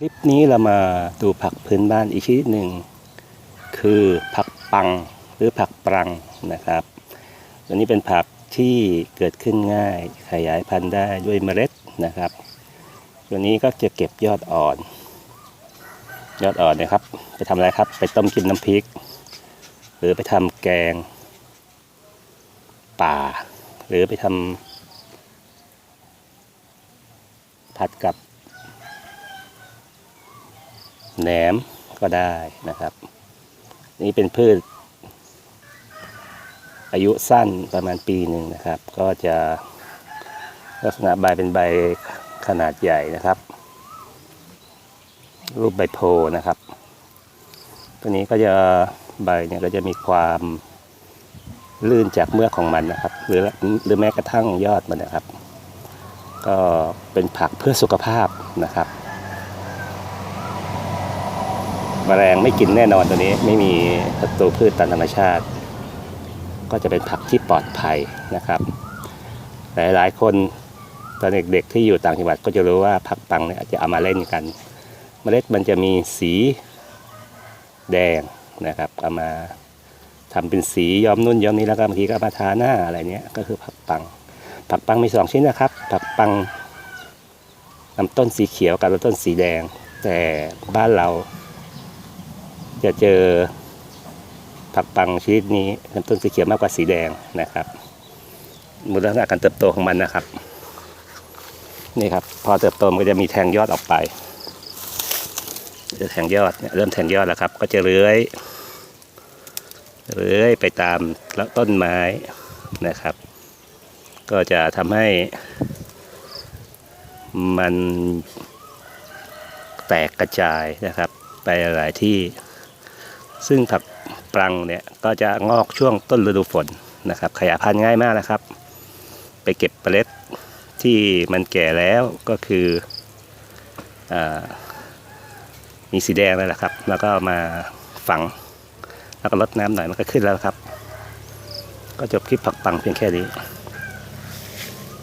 คลิปนี้เรามาดูผักพื้นบ้านอีกชนิดหนึ่ง คือผักปังหรือผักปรังนะครับตัวนี้เป็นผักที่เกิดขึ้นง่าย ขยายพันธุ์ได้ด้วยเมล็ดนะครับ ตัวนี้ก็จะเก็บยอดอ่อน ยอดอ่อนนะครับ ไปทำอะไรครับ ไปต้มกินน้ำพริก หรือไปทำแกง ป่า หรือไปทำผัดกับ แหนมก็ได้นะครับ นี่เป็นพืช อายุสั้นประมาณปีหนึ่งนะครับ ก็จะลักษณะใบเป็นใบขนาดใหญ่นะครับ รูปใบโพนะครับ ตัวนี้ก็จะใบเนี่ยก็จะมีความลื่นจากเมือกของมันนะครับ หรือหรือแม้กระทั่งยอดมันนะครับ ก็เป็นผักเพื่อสุขภาพนะครับ แมลงไม่กินแน่นอนตัวนี้ไม่มีศัตรูพืชตามธรรมชาติ ก็จะเป็นผักที่ปลอดภัยนะครับ หลายๆ คนตอนเด็กๆที่อยู่ต่างจังหวัดก็จะรู้ว่าผักปังเนี่ยอาจจะเอามาเล่นกัน เมล็ดมันจะมีสีแดงนะครับเอามาทำเป็นสีย้อมนุ่นย้อมนี้แล้วก็บางทีก็มาทาหน้าอะไรเนี้ยก็คือผักปัง ผักปังมีสองชนิดนะครับ ผักปังลำต้นสีเขียวกับลำต้นสีแดง แต่บ้านเรา จะเจอผักปังชนิดนี้ลำต้นสีเขียวมากกว่าสีแดงนะครับมูลลักษณะการเติบโตของมันนะครับ นี่ครับ พอเติบโตมันก็จะมีแทงยอดออกไปจะแทงยอดเริ่มแทงยอดแล้วครับ ก็จะเลื้อยเลื้อยไปตามต้นไม้นะครับ ก็จะทำให้มันแตกกระจายนะครับ ไปหลายที่ ซึ่งผักปรังเนี่ยก็จะงอกช่วงต้นฤดูฝนนะครับ ขยายพันธุ์ง่ายมากนะครับ ไปเก็บเมล็ดที่มันแก่แล้วก็คืออมีสีแดงแล้วแหละครับ แล้วก็เอามาฝัง แล้วก็ลดน้ำหน่อยมันก็ขึ้นแล้วครับ ก็จบคลิปผักปังเพียงแค่นี้